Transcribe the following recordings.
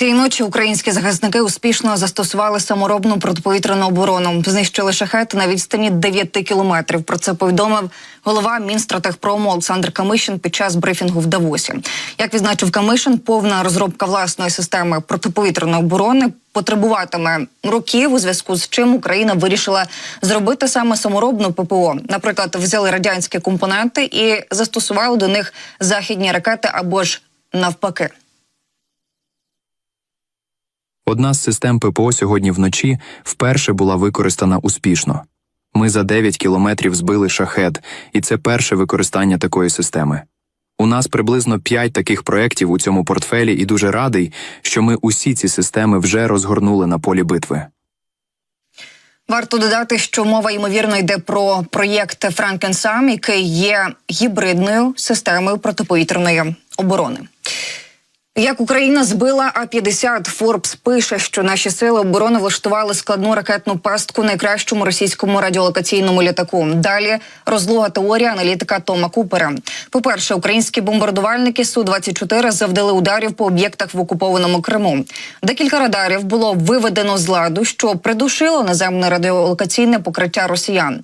Цієї ночі українські захисники успішно застосували саморобну протиповітряну оборону. Знищили шахет на відстані 9 кілометрів. Про це повідомив голова Мінстратегпрому Олександр Камишин під час брифінгу в Давосі. Як відзначив Камишин, повна розробка власної системи протиповітряної оборони потребуватиме років, у зв'язку з чим Україна вирішила зробити саме саморобну ППО. Наприклад, взяли радянські компоненти і застосували до них західні ракети або ж навпаки. Одна з систем ППО сьогодні вночі вперше була використана успішно. Ми за 9 кілометрів збили шахет, і це перше використання такої системи. У нас приблизно 5 таких проєктів у цьому портфелі, і дуже радий, що ми усі ці системи вже розгорнули на полі битви. Варто додати, що мова ймовірно йде про проєкт Франкенсам, який є гібридною системою протиповітряної оборони. Як Україна збила А-50, Форбс пише, що наші сили оборони влаштували складну ракетну пастку найкращому російському радіолокаційному літаку. Далі розлога теорія аналітика Тома Купера. По перше, українські бомбардувальники су 24 завдали ударів по об'єктах в окупованому Криму. Декілька радарів було виведено з ладу, що придушило наземне радіолокаційне покриття росіян.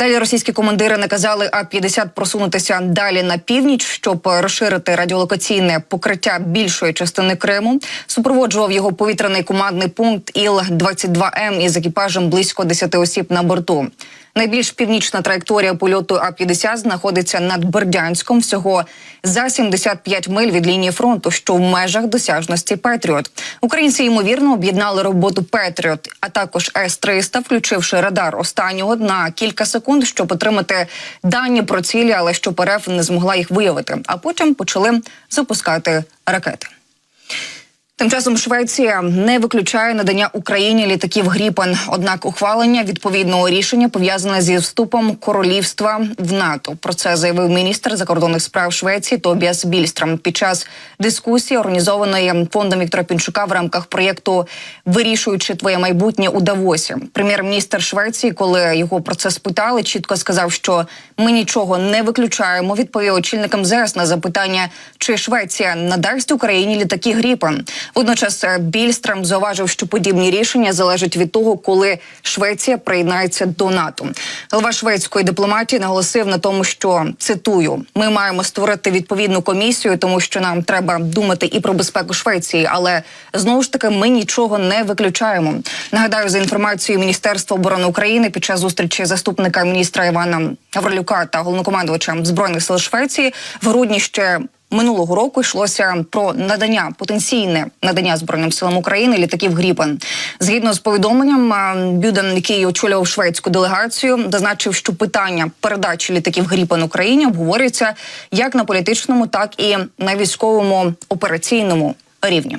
Далі російські командири наказали А-50 просунутися далі на північ, щоб розширити радіолокаційне покриття більшої частини Криму. Супроводжував його повітряний командний пункт Іл-22М із екіпажем близько 10 осіб на борту. Найбільш північна траєкторія польоту А-50 знаходиться над Бердянськом, всього за 75 миль від лінії фронту, що в межах досяжності Петріот. Українці ймовірно об'єднали роботу Петріот, а також С-300, включивши радар останнього на кілька секунд, щоб отримати дані про цілі, але що РФ не змогла їх виявити. А потім почали запускати ракети. Тим часом Швеція не виключає надання Україні літаків Гріпен. Однак ухвалення відповідного рішення пов'язане зі вступом королівства в НАТО. Про це заявив міністр закордонних справ Швеції Тобіас Більстрам під час дискусії, організованої фондом Віктора Пінчука в рамках проєкту Вирішуючи твоє майбутнє у Давосі. Прем'єр-міністр Швеції, коли його про це спитали, чітко сказав, що ми нічого не виключаємо. Відповів очільникам ЗС на запитання, чи Швеція надасть Україні літаки Гріпен. Водночас е, Більстрам зауважив, що подібні рішення залежать від того, коли Швеція приєднається до НАТО. Голова шведської дипломатії наголосив на тому, що цитую: ми маємо створити відповідну комісію, тому що нам треба думати і про безпеку Швеції, але знову ж таки ми нічого не виключаємо. Нагадаю, за інформацією Міністерства оборони України під час зустрічі заступника міністра Івана Гаврилюка та головнокомандувача збройних сил Швеції в грудні ще минулого року йшлося про надання потенційне надання збройним силам України літаків Гріпен. Згідно з повідомленням, Бюден, який очолював шведську делегацію, зазначив, що питання передачі літаків Гріпен Україні обговорюється як на політичному, так і на військовому операційному рівні.